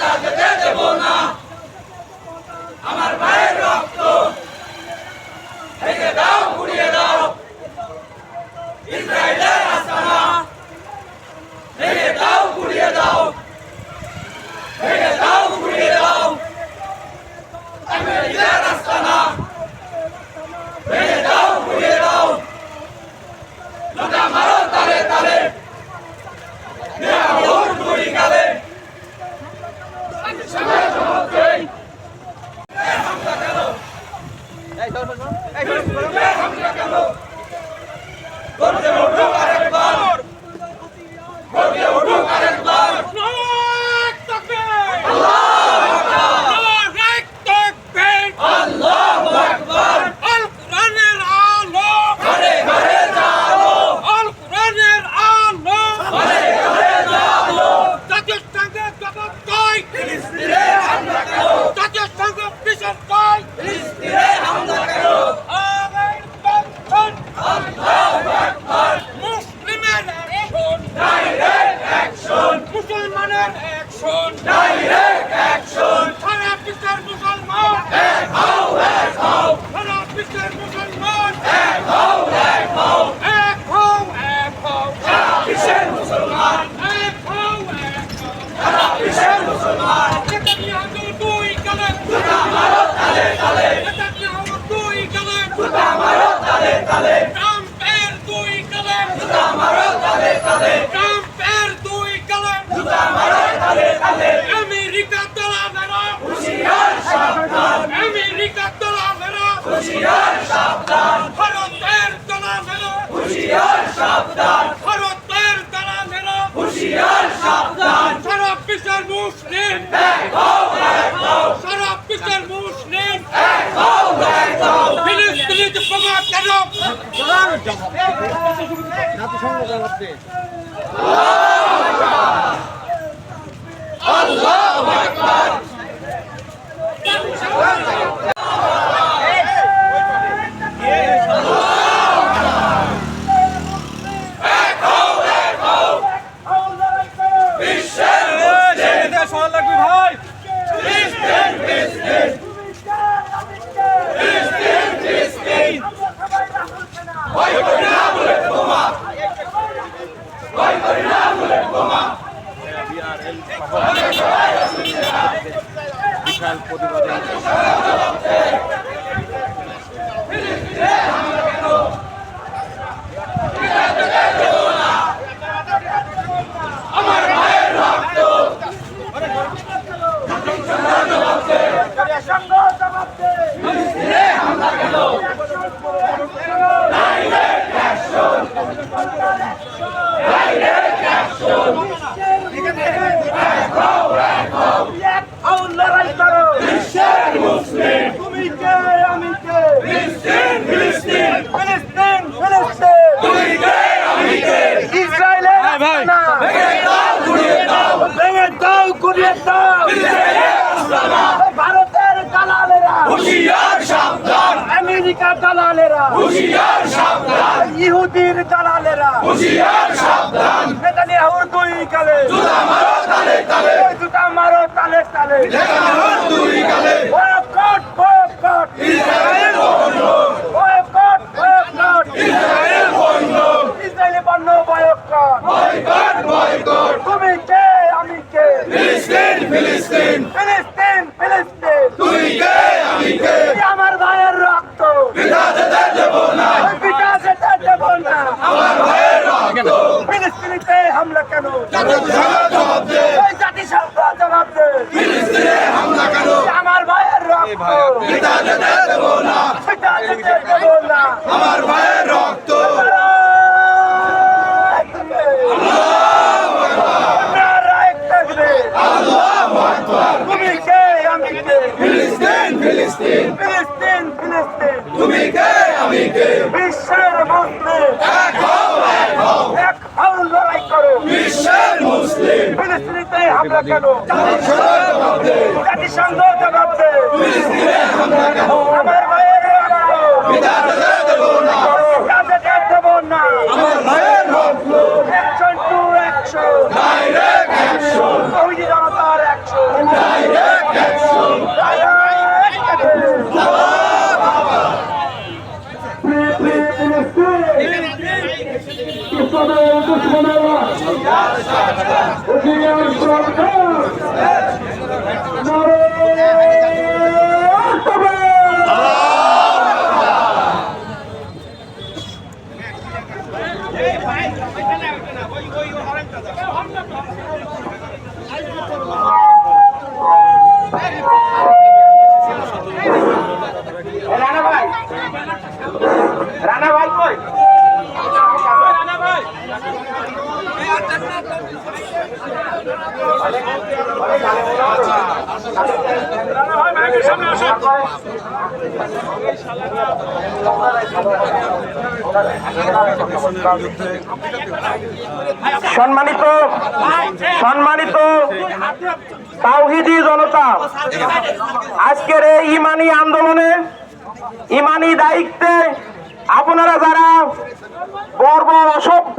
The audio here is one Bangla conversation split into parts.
Libertad Rodeo! আল্লাহ পরিবারের আমেরিকার দালালেরা। হুশিয়ার সাবধান। ইহুদির দালালেরা। হুশিয়ার সাবধান। নেতানিয়াহুর দুই কালে। জুতা মারো তালে তালে। জুতা মারো তালে তালে। নেতানিয়াহুর দুই কালে। Boycott boycott. ইসরায়েল বন্ধ। Boycott boycott. ইসরায়েল বন্ধ। ইসরায়েল বন্ধ বয়কট। Boycott boycott. তুমি কে? ফিলিস্তিন ফিলিস্তিন। ফিলিস্তিন ফিলিস্তিন। তুই কে আমি কে আমার ভাইয়ের রক্ত। পিতা যেতে দেব না। পিতা যেতে দেব না। আমার ভাইয়ের রক্ত। ফিলিস্তিনিতে হামলা কেন? জাতিসংঘ জবাব দে। জাতিসংঘ জবাব দে। ফিলিস্তিনিতে হামলা কেন? জাতিসংঘ জবাব দেয় সম্মানিত সম্মানিত তাওহিদি জনতা আজকের এই ইমানি আন্দোলনে ইমানি দায়িত্বে আপনারা যারা বর্বর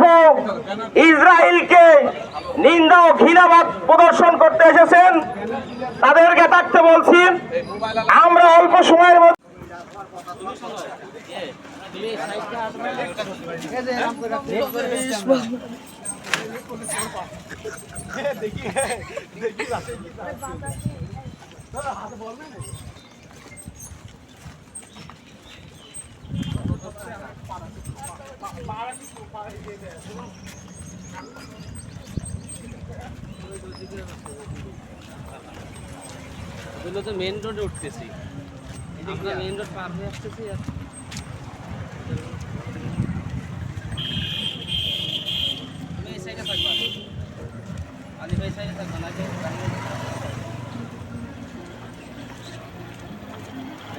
অসভ্য ইসরায়েলকে নিন্দা ও ঘৃণাবাদ প্রদর্শন করতে এসেছেন। তাদেরকে থাকতে বলছি আমরা অল্প সময়ের মধ্যে এগুলো তো মেন রোডে উঠতেছি। আমরা মেন রোড পার হয়ে আসতেছি আর তুমি এই সাইডে থাকবা আলি ভাই সাইডে থাকবা না যে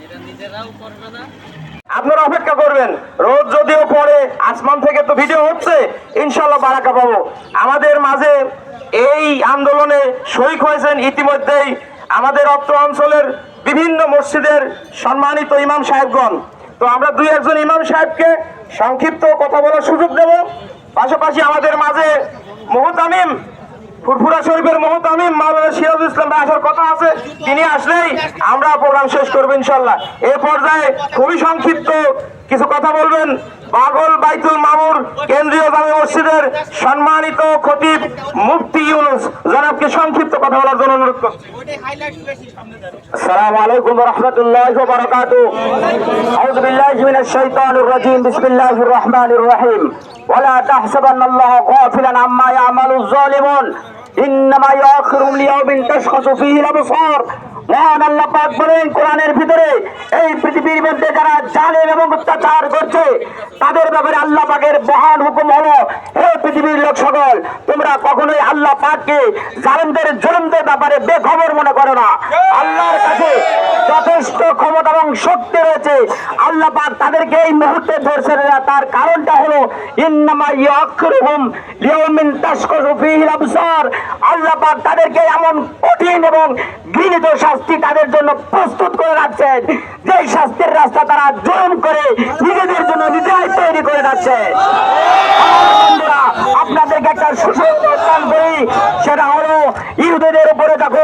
এটা নিজেরাও করবে না আপনারা অপেক্ষা করবেন। রোদ যদিও পরে আসমান থেকে তো ভিডিও হচ্ছে ইনশাল্লাহ বারাকা পাবো। আমাদের মাঝে এই আন্দোলনে শরিক হয়েছেন ইতিমধ্যেই আমাদের অত্র অঞ্চলের বিভিন্ন মসজিদের সম্মানিত ইমাম সাহেবগণ। তো আমরা দুই একজন ইমাম সাহেবকে সংক্ষিপ্ত কথা বলার সুযোগ দেব। পাশাপাশি আমাদের মাঝে মোহতামিম ফুরফুরা শরীফের মহতামিম মাওলানা সিরাজুল ইসলাম আসার কথা আছে। তিনি আসলেই আমরা প্রোগ্রাম শেষ করব ইনশাল্লাহ এ পর্যায়ে খুবই সংক্ষিপ্ত কিছু কথা বলবেন। পাগল বাইতুল মামুর কেন্দ্রীয় জামে মসজিদের সম্মানিত খতিব মুফতি ইউনুস। জনাবকে সংক্ষিপ্ত কথা বলার জন্য অনুরোধ করছি। আসসালামু আলাইকুম ওয়া রাহমাতুল্লাহি ওয়া বারাকাতু আউযু বিল্লাহি মিনাশ শাইতানির রাজীম। বিসমিল্লাহির রহমানির রহিম। ওয়ালা তাহসাবান্নাল্লাহা গাফিলান আম্মা ইয়ামালুয-যালিমুন إنما يؤخرهم ليوم تشخص فيه الأبصار. কোরআনের ভিতরে এই পৃথিবীর মধ্যে যারা জালেম এবং অত্যাচার করছে, তাদের ব্যাপারে আল্লাহ পাকের হুকুম হলো পৃথিবীর লোক সকল, তোমরা কখনোই আল্লাহ পাককে ব্যাপারে বেখবর মনে করো না। আল্লাহর কাছে যথেষ্ট ক্ষমতা এবং শক্তি রয়েছে। আল্লাহ পাক তাদেরকে এই মুহূর্তে ধরছে না। তার কারণটা হলো, ইন্নামা ইয়াকরুহুম লিয়াউমিন তাশকাসু ফীহিল আবসার। আল্লাহ পাক তাদেরকে এমন কঠিন এবং ঘৃণিত শাস্তি তাদের জন্য প্রস্তুত করে রাখছেন। যে শাস্তির রাস্তা তারা জয়ন করে নিজেদের জন্য নিজেরাই তৈরি করে রাখছে। আপনাদেরকে একটা সুসংবাদ করি। সেটা হলো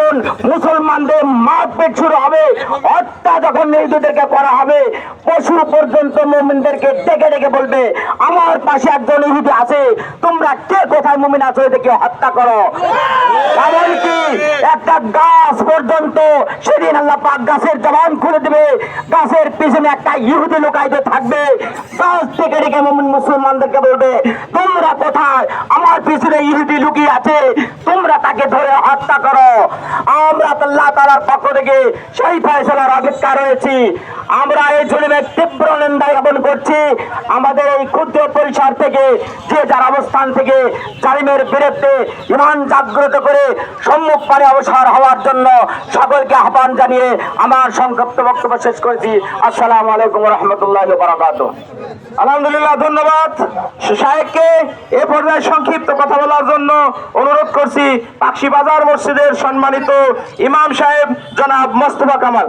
যখন মুসলমানদের মারপিট শুরু হবে। হত্যা যখন ইহুদিদেরকে করা হবে পশু পর্যন্ত মোমিনদেরকে ডেকে ডেকে বলবে, আমার পাশে একজন ইহুদি আছে, তোমরা কে কোথায় মুমিন আছো, এদেরকে হত্যা করো? এমনকি একটা গাছ পর্যন্ত সেদিন আল্লাহ পাক গাছের জবান খুলে দেবে। গাছের পিছনে একটা ইহুদি লুকাইতে থাকবে। গাছ থেকে ডেকে মুমিন মুসলমানদেরকে বলবে, তোমরা কোথায়? আমার পিছনে ইহুদি লুকিয়ে আছে, তোমরা তাকে ধরে হত্যা করো। আমরা আল্লাহ তালার পক্ষ থেকে সেই ফয়সলার অপেক্ষা রয়েছি। আমরা এই জুলুমের তীব্র নিন্দা জ্ঞাপন করছি। আমাদের এই ক্ষুদ্র পরিসর থেকে, যে যার অবস্থান থেকে জালিমের বিরুদ্ধে ইমান জাগ্রত করে সম্মুখ পারে অবসর হওয়ার জন্য সকলকে আহ্বান জানিয়ে আমার সংক্ষিপ্ত বক্তব্য শেষ করেছি। আসসালামু আলাইকুম রহমতুল্লাহ বারাকাতু আলহামদুলিল্লাহ, ধন্যবাদ। সাহেবকে এ পর্যায়ে সংক্ষিপ্ত কথা বলার জন্য অনুরোধ করছি। পাকশি বাজার মসজিদের সম্মানিত ইমাম সাহেব জনাব মোস্তফা কামাল।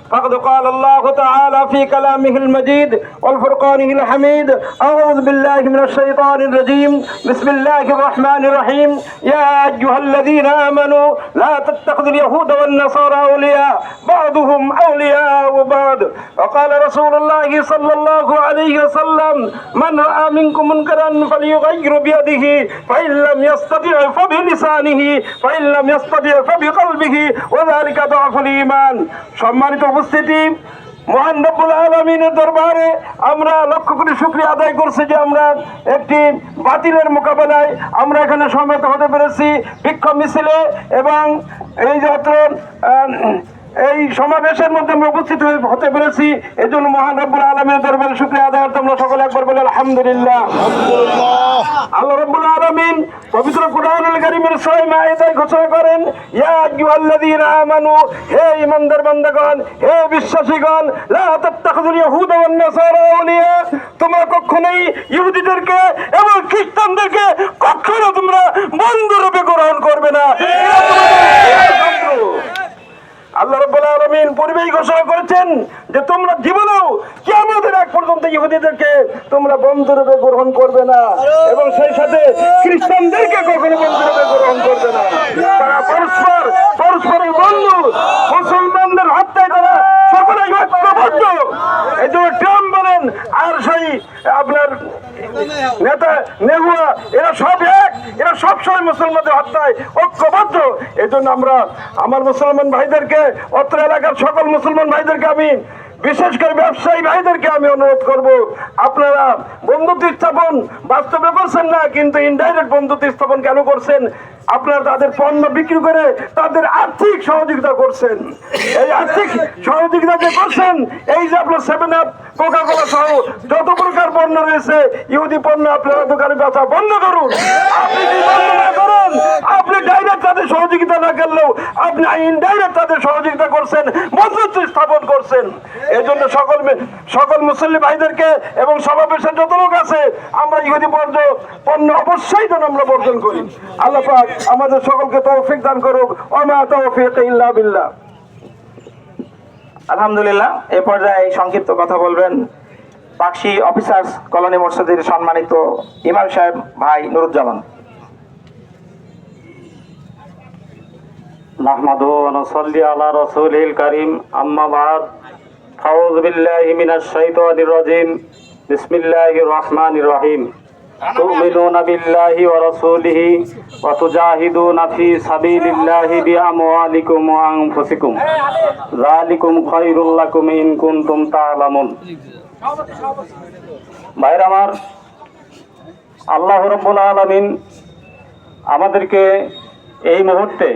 فقد قال الله تعالى في كلامه المجيد والفرقانه الحميد أعوذ بالله من الشيطان الرجيم بسم الله الرحمن الرحيم يا أيها الذين آمنوا لا تتخذوا اليهود والنصارى أولياء بعضهم أولياء بعض وقال رسول الله صلى الله عليه وسلم من رأى منكم منكرا فليغير بيده فإن لم يستطع فبلسانه فإن لم يستطع فبقلبه وذلك ضعف الإيمان সম্মানিত উপস্থিতি মহান আলমিনের দরবারে আমরা লক্ষ্য করে শুক্রিয়া আদায় করছি যে আমরা একটি বাতিলের মোকাবেলায় আমরা এখানে সমেত হতে পেরেছি বিক্ষোভ মিছিলে এবং এই যাত্র এই সমাবেশের মধ্যে আমরা উপস্থিত হতে পেরেছি। এই জন্য মহান রব্বুল আলমের দরবারে শুক্রিয়া আদায় করতে আমরা সকলে একবার বলে আলহামদুলিল্লাহ। আল্লাহ রাব্বুল আলামিন পবিত্র কোরআনুল কারীমের সূরা মাইদায় ঘোষণা করেন ইয়া আইয়ুহাল্লাযীনা আমানু হে ঈমানদার বান্দাগণ হে বিশ্বাসীগণ লা তাত্তাখিযুল ইয়াহুদা ওয়ান নাসারা আউলিয়া তোমরা কখনোই ইহুদিদেরকে এবং খ্রিস্টানদেরকে কখনো তোমরা বন্ধুরূপে গ্রহণ করবে না। আল্লাহ রাব্বুল আলমিন পূর্বেই ঘোষণা করেছেন যে তোমরা জীবনেও কিয়ামতের এক পর্যন্ত ইহুদিদেরকে তোমরা বন্ধুরূপে গ্রহণ করবে না এবং সেই সাথে খ্রিস্টানদেরকে কখনো বন্ধুরূপে গ্রহণ করবে না। তারা পরস্পর, পরস্পরের বন্ধু, মুসলমানদের হত্যায় তারা সকলেই ঐক্যবদ্ধ। এই বলেন, আর আপনার নেতা এরা সব এক, এরা মুসলমানদের হত্যায় এই জন্য আমরা আমার মুসলমান ভাইদেরকে, অত্র এলাকার সকল মুসলমান ভাইদেরকে আমি, বিশেষ করে ব্যবসায়ী ভাইদেরকে আমি অনুরোধ করব, আপনারা বন্ধুত্ব স্থাপন বাস্তবে করছেন না, কিন্তু ইনডাইরেক্ট বন্ধুত্ব স্থাপন কেন করছেন? আপনারা তাদের পণ্য বিক্রি করে তাদের আর্থিক সহযোগিতা করছেন। এই আর্থিক সহযোগিতা যে করছেন, এই যে আপনার সেভেন আপ কোকা কোলা সহ যত প্রকার পণ্য রয়েছে, ইহুদি পণ্য, আপনারা দোকানে বেচা বন্ধ করুন। আপনি বন্ধ আপনি ডাইরেক্ট তাদের সহযোগিতা না করলেও আপনি ইনডাইরেক্ট তাদের সহযোগিতা করছেন, বন্ধুত্ব স্থাপন করছেন। এই জন্য সকল সকল মুসল্লি ভাইদেরকে এবং সমাবেশের যত লোক আছে, আমরা ইহুদি পণ্য পণ্য অবশ্যই যেন আমরা বর্জন করি। আল্লাহ পাক আমাদের সকলকে তৌফিক দান করুক অমা তৌফিক ইল্লা বিল্লাহ আলহামদুলিল্লাহ এ পর্যায়ে সংক্ষিপ্ত কথা বলবেন পাকশি অফিসার্স কলোনি মসজিদের সম্মানিত ইমাম সাহেব ভাই নুরুজ্জামান نحمده ونصلي على رسوله الكريم أما بعد فأعوذ بالله من الشيطان الرجيم بسم الله الرحمن الرحيم تؤمنون بالله ورسوله وتجاهدون في سبيل الله بأموالكم وأنفسكم ذلكم خير لكم إن كنتم تعلمون ভাইরা আমার আল্লাহ রব্বুল আলমিন আমাদেরকে এই মুহূর্তে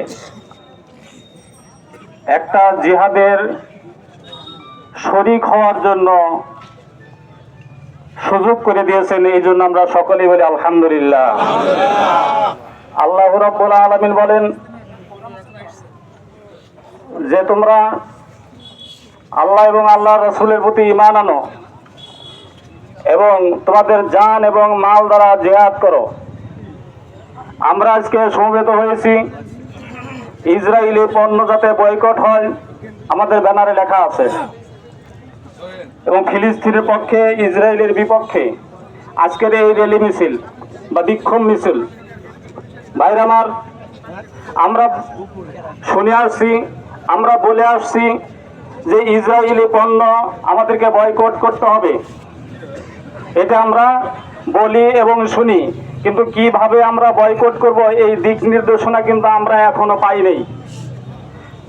একটা জিহাদের শরিক হওয়ার জন্য সুযোগ করে দিয়েছেন, এই জন্য আমরা সকলেই বলি আলহামদুলিল্লাহ। আল্লাহ রব্বুল আলমিন বলেন, যে তোমরা আল্লাহ এবং আল্লাহ রসুলের প্রতি ইমান আনো এবং তোমাদের জান এবং মাল দ্বারা জেহাদ করো। আমরা আজকে সমবেত হয়েছি। ইসরায়েলি পণ্য যাতে বয়কট হয়, আমাদের ব্যানারে লেখা আছে। এবং ফিলিস্তিনের পক্ষে, ইসরায়েলের বিপক্ষে আজকের এই র্যালি মিছিল বা বিক্ষোভ মিছিল। ভাইরা আমার, আমরা শুনে আসছি, আমরা বলে আসছি যে ইসরায়েলি পণ্য আমাদেরকে বয়কট করতে হবে। এটা আমরা বলি এবং শুনি, কিন্তু কীভাবে আমরা বয়কট করব এই দিক নির্দেশনা কিন্তু আমরা এখনও পাই নাই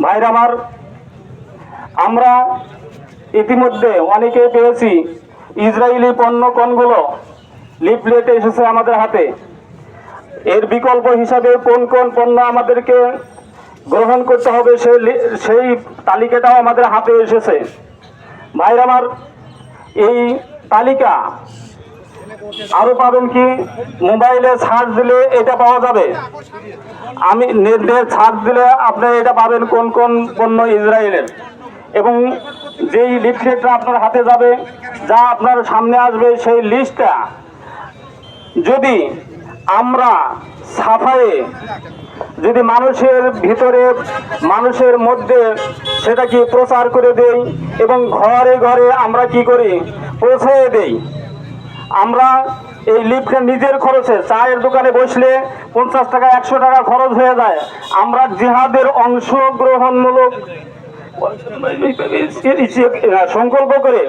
ভাইরা আমার, আমরা ইতিমধ্যে অনেকেই পেয়েছি ইসরায়েলি পণ্য কোনগুলো? লিফলেট এসেছে আমাদের হাতে। এর বিকল্প হিসাবে কোন কোন পণ্য আমাদেরকে গ্রহণ করতে হবে সেই সেই তালিকাটাও আমাদের হাতে এসেছে। ভাইরা আমার, এই তালিকা আরও পাবেন কি? মোবাইলে সার্চ দিলে এটা পাওয়া যাবে। আমি নেটে সার্চ দিলে আপনি এটা পাবেন কোন কোন পণ্য ইসরায়েলের। এবং যেই লিফলেটটা আপনার হাতে যাবে, যা আপনার সামনে আসবে, সেই লিস্টটা যদি আমরা সাফায়ে, যদি মানুষের ভিতরে, মানুষের মধ্যে সেটা কি প্রচার করে দেই এবং ঘরে ঘরে আমরা কি করি? পৌঁছে দেই। আমরা এই লিফটে নিজের খরচে, চায়ের দোকানে বসলে পঞ্চাশ টাকা, একশো টাকা খরচ হয়ে যায়। আমরা জিহাদের অংশগ্রহণমূলক সংকল্প করে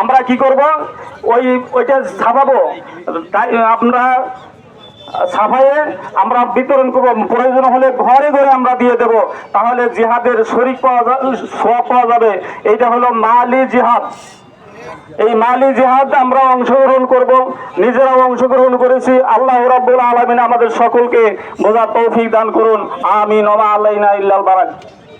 আমরা কি করব? ওই ওইটা ছাপাবো। আমরা ছাপাইয়ে আমরা বিতরণ করব। প্রয়োজন হলে ঘরে ঘরে আমরা দিয়ে দেব। তাহলে জিহাদের শরিক পাওয়া সব পাওয়া যাবে। এইটা হলো মালি জিহাদ। এই মালি জিহাদ আমরা অংশগ্রহণ করব। নিজেরাও অংশগ্রহণ করেছি। আল্লাহ রাব্বুল আলামিন আমাদের সকলকে বোঝার তৌফিক দান করুন। আমিন। ওয়া আলাইনা ইল্লাল বারাক।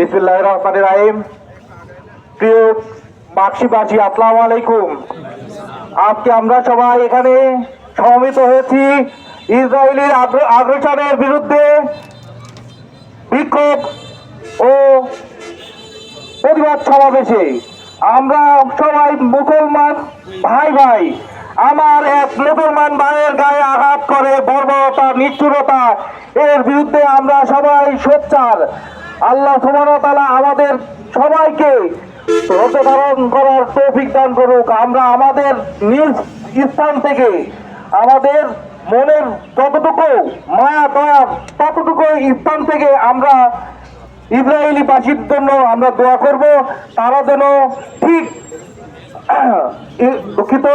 বিসমুল্লাহ রহমান রাহিম। প্রিয় পাকশিবাসী আসসালামু আলাইকুম। আজকে আমরা সবাই এখানে সমবেত হয়েছি ইসরায়েলের আগ্রাসনের বিরুদ্ধে বিক্ষোভ ও প্রতিবাদ সমাবেশে। আমরা সবাই মুসলমান ভাই ভাই আমার এক মুসলমান ভাইয়ের গায়ে আঘাত করে বর্বরতা, নিষ্ঠুরতা, এর বিরুদ্ধে আমরা সবাই সোচ্চার। আল্লাহ সুবহানাহু আমাদের সবাইকে রোধ ধারণ করার তৌফিক দান করুক। আমরা আমাদের নিজ স্থান থেকে আমাদের মনের যতটুকু মায়া, দয়া, ততটুকু স্থান থেকে আমরা ইসরায়েলি বাসীর জন্য আমরা দোয়া করব। তারা যেন ঠিক দুঃখিত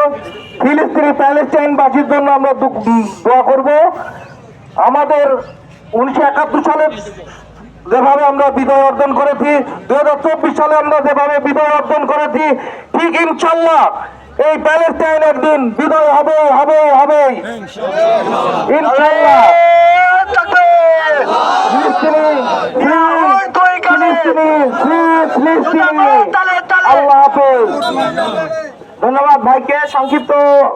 ফিলিস্তিনি প্যালেস্টাইন বাসীর জন্য আমরা দোয়া করব। আমাদের উনিশশো একাত্তর সালে যেভাবে আমরা বিজয় অর্জন করেছি দু হাজার চব্বিশ সালে আমরা যেভাবে বিজয় অর্জন করেছি, ঠিক ইনশাল্লাহ এই প্যালেস্টাইন একদিন বিজয় হবে হবে হবে। হাফেজ। ধন্যবাদ ভাইকে। সংক্ষিপ্ত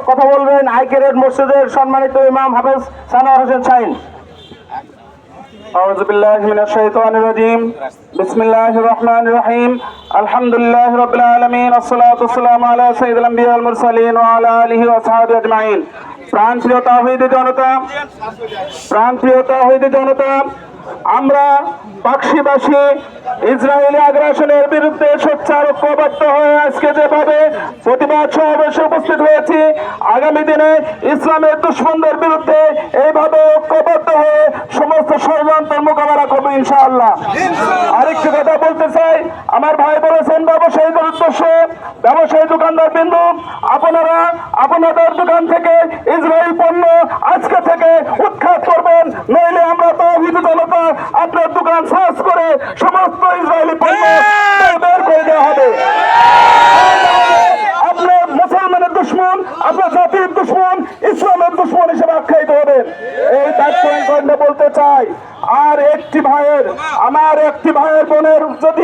কথা বলবেন আইকেরের মসজিদের সম্মানিত ইমাম হাফেজ সানোয়ার হোসেন শাহিন أعوذ بالله من الشيطان الرجيم بسم الله الرحمن الرحيم الحمد لله رب العالمين الصلاة والسلام على سيد الأنبياء والمرسلين وعلى آله وأصحابه أجمعين প্রাণ প্রিয় তাহিদ জনতা প্রাণ প্রিয় তাহিদ জনতা আমরা পাকশিবাসী ইসরায়েলি আগ্রাসনের বিরুদ্ধে সোচ্চার ঐক্যবদ্ধ হয়ে আজকে যেভাবে প্রতিবাদ সমাবেশে উপস্থিত হয়েছি, আগামী দিনে ইসলামের দুশ্মনদের বিরুদ্ধে এইভাবে ঐক্যবদ্ধ হয়ে সমস্ত ষড়যন্ত্রের মোকাবেলা করব ইনশাআল্লাহ। আরেকটি কথা বলতে চাই, আমার ভাই বলেছেন ব্যবসায়ীদের উদ্দেশ্যে ব্যবসায়ী দোকানদার বিন্দু, আপনারা আপনাদের দোকান থেকে ইসরায়েল পণ্য আজকে থেকে উৎখাত করবেন, নইলে আমরা তৌহিদ জনতা আপনার দোকান সার্চ করে সমস্ত ইসরায়েলি পণ্য বের করে দেওয়া হবে। আপনার মুসলমানের দুশ্মন আপনার জাতির দুশ্মন ইসলামের দুশ্মন হিসেবে আখ্যায়িত হবেন এই কন্যা বলতে চাই আর একটি ভাইয়ের আমার একটি ভাইয়ের বোনের যদি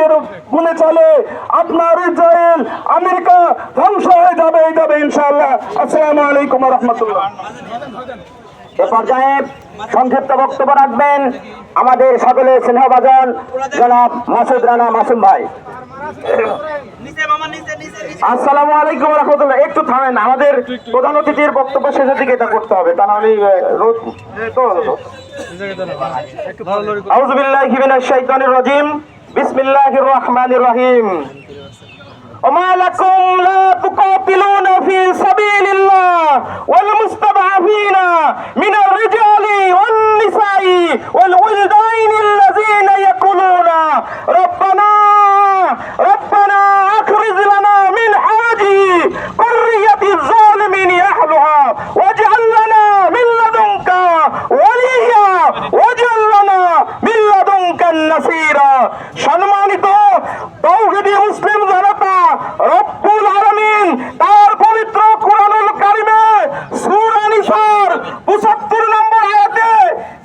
চলে আপনার ইসরায়েল আমেরিকা ধ্বংস হয়ে যাবে এই যাবে ইনশাআল্লাহ। আসসালামু আলাইকুম রহমতুল্লাহ। এ পর্যায়ে সংক্ষিপ্ত বক্তব্য রাখবেন। আমাদের সকলের স্নেহভাজন জনাব মাসুদ রানা মাসুম ভাই। আসসালামু আলাইকুম রহমতুল্লাহ। একটু থামেন, আমাদের প্রধান অতিথির বক্তব্য শেষের দিকে এটা করতে হবে তা নাহলে রোদ তো আউযু শাইতানির রাজিম। রহমানির রহিম। وما لكم لا تقاتلون في سبيل الله والمستضعفين من الرجال والنساء والولدان الذين يقولون ربنا ربنا أخرج لنا من هذه قرية الظالمين أهلها واجعل لنا من لدنك وليا واجعل لنا من সম্মানিত মুসলিম জনতা, রব্বুল আলমিন তার পবিত্র কোরআনুল কারিমে পঁচাত্তর নম্বর আয়াতে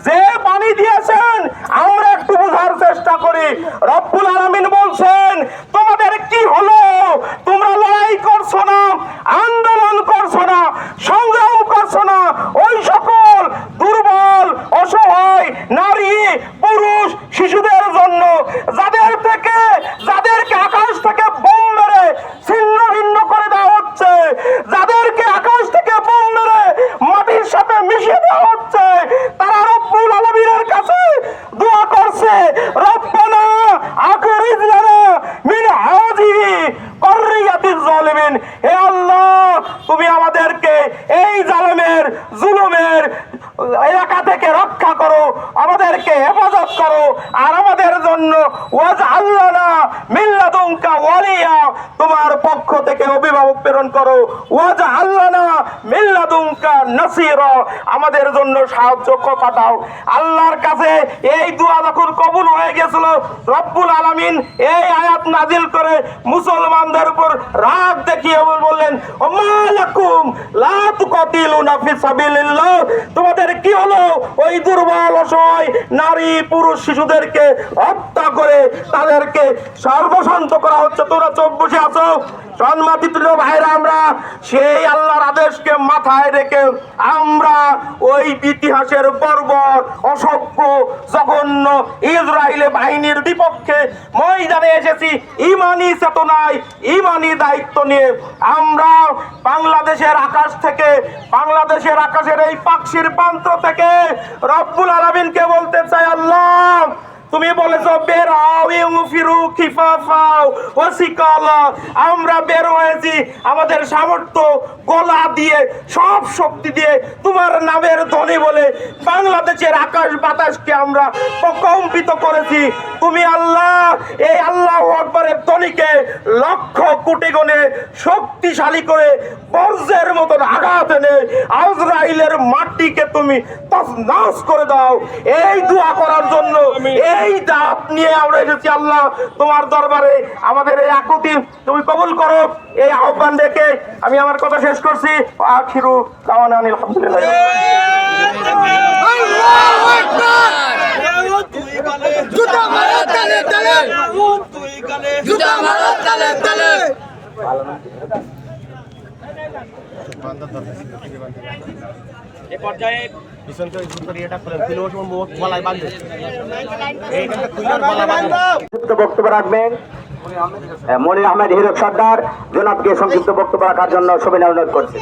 যে পানি দিয়েছেন, আমরা একটু বোঝার চেষ্টা করি। রব্বুল আলমিন বলছেন, তোমাদের কি হলো জন্য ওয়াজ আল্লাহ মিল্লাদুঙ্কা ওয়ালিয়া। তোমার পক্ষ থেকে অভিভাবক প্রেরণ করো। মিল্লাদুঙ্কা নাসির। আমাদের জন্য সাহায্য পাঠাও আল্লাহর কাছে এই দোয়া যখন কবুল হয়ে গেছিল, রব্বুল আলামিন এই আয়াত নাজিল করে মুসলমানদের উপর রাগ দেখিয়ে বললেন ও লা তুকাতিলুনা ফি সাবিলিল্লাহ। তোমাদের কি হলো? ওই দুর্বল অসহায় নারী পুরুষ শিশুদেরকে করে তাদেরকে সর্বশান্ত করা হচ্ছে। তোরা চোখ বসে আছো সম্মানিত ভাইরা, আমরা সেই আল্লাহর আদেশকে মাথায় রেখে আমরা ওই ইতিহাসের বর্বর অসভ্য, জঘন্য ইসরায়েলে বাহিনীর বিপক্ষে ময়দানে এসেছি। ইমানি চেতনায় ইমানি দায়িত্ব নিয়ে আমরা বাংলাদেশের আকাশ থেকে, বাংলাদেশের আকাশের এই পাখির প্রান্ত থেকে রব্বুল আলমিনকে বলতে চাই, আল্লাহ তুমি বলেছ বের হও ইউফিরু খিফাফাও ওয়াসিকালা। আমরা বের হয়েছি আমাদের সামর্থ্য গলা দিয়ে সব শক্তি দিয়ে তোমার নামের ধ্বনি বলে বাংলাদেশের আকাশ বাতাসকে আমরা প্রকম্পিত করেছি। তুমি আল্লাহ এই আল্লাহ আকবরের ধ্বনিকে লক্ষ কোটি গুণে শক্তিশালী করে বর্জ্যের মতন আঘাত এনে আজরাইলের মাটিকে তুমি তছনছ করে দাও। এই দোয়া করার জন্য এই দাঁত নিয়ে আমরা এসেছি আল্লাহ তোমার দরবারে। আমাদের এই আকুতি তুমি কবুল করো। এই আহ্বান দেখে আমি আমার কথা শেষ করছি। আখিরু আনিল আলহামদুলিল্লাহ এ পর্যায়ে বক্তব্য রাখবেন। মনির আহমেদ হিরক সর্দার। জনাবকে সংক্ষিপ্ত বক্তব্য রাখার জন্য সবাই অনুরোধ করছি।